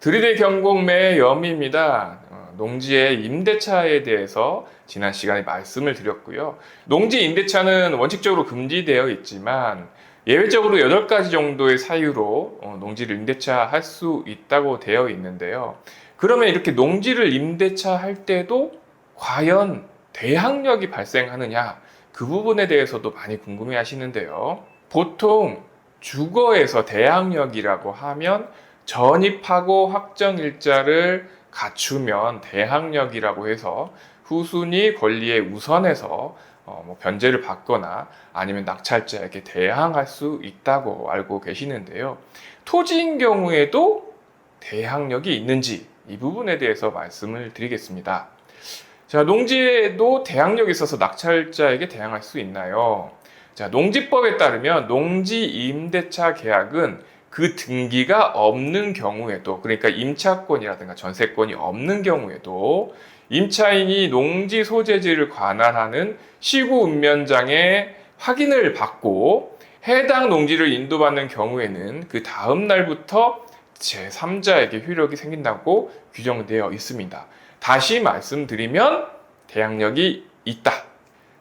드리대 경공매의 염입니다. 어, 농지의 임대차에 대해서 지난 시간에 말씀을 드렸고요. 농지 임대차는 원칙적으로 금지되어 있지만 예외적으로 8가지 정도의 사유로 어, 농지를 임대차 할 수 있다고 되어 있는데요. 그러면 이렇게 농지를 임대차 할 때도 과연 대항력이 발생하느냐 그 부분에 대해서도 많이 궁금해 하시는데요. 보통 주거에서 대항력이라고 하면 전입하고 확정 일자를 갖추면 대항력이라고 해서 후순위 권리에 우선해서 어, 뭐 변제를 받거나 아니면 낙찰자에게 대항할 수 있다고 알고 계시는데요. 토지인 경우에도 대항력이 있는지 이 부분에 대해서 말씀을 드리겠습니다. 자, 농지에도 대항력이 있어서 낙찰자에게 대항할 수 있나요? 자, 농지법에 따르면 농지 임대차 계약은 그 등기가 없는 경우에도 그러니까 임차권이라든가 전세권이 없는 경우에도 임차인이 농지 소재지를 관할하는 시구 읍면장에 확인을 받고 해당 농지를 인도받는 경우에는 그 다음 날부터 제3자에게 효력이 생긴다고 규정되어 있습니다. 다시 말씀드리면 대항력이 있다.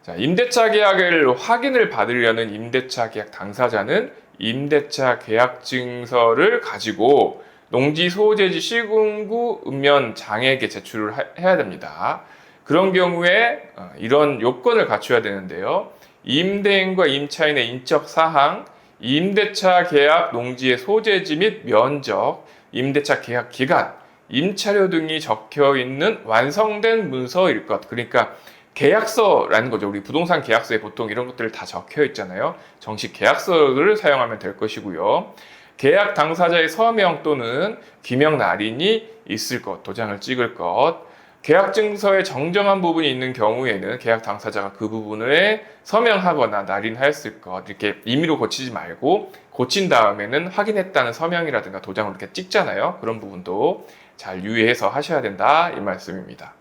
자, 임대차 계약을 확인을 받으려는 임대차 계약 당사자는 임대차 계약 증서를 가지고 농지 소재지 시군구 읍면장에게 제출을 하- 해야 됩니다. 그런 경우에 어, 이런 요건을 갖춰야 되는데요. 임대인과 임차인의 인적 사항, 임대차 계약 농지의 소재지 및 면적, 임대차 계약 기간, 임차료 등이 적혀 있는 완성된 문서일 것. 그러니까 계약서라는 거죠. 우리 부동산 계약서에 보통 이런 것들을 다 적혀 있잖아요. 정식 계약서를 사용하면 될 것이고요. 계약 당사자의 서명 또는 기명 날인이 있을 것, 도장을 찍을 것. 계약 증서에 정정한 부분이 있는 경우에는 계약 당사자가 그 부분을 서명하거나 날인하였을 것. 이렇게 임의로 고치지 말고 고친 다음에는 확인했다는 서명이라든가 도장을 이렇게 찍잖아요. 그런 부분도 잘 유의해서 하셔야 된다 이 말씀입니다.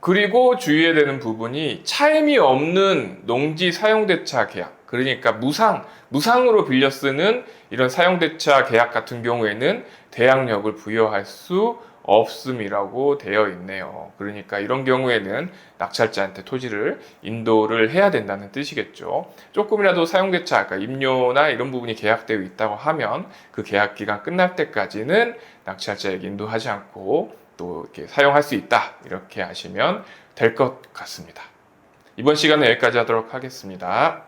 그리고 주의해야 되는 부분이 차임이 없는 농지 사용대차 계약 그러니까 무상 무상으로 빌려 쓰는 이런 사용대차 계약 같은 경우에는 대항력을 부여할 수 없음이라고 되어 있네요. 그러니까 이런 경우에는 낙찰자한테 토지를 인도를 해야 된다는 뜻이겠죠. 조금이라도 사용대차, 그러니까 임료나 이런 부분이 계약되어 있다고 하면 그 계약 기간 끝날 때까지는 낙찰자에게 인도하지 않고 또 이렇게 사용할 수 있다. 이렇게 하시면 될 것 같습니다. 이번 시간은 여기까지 하도록 하겠습니다.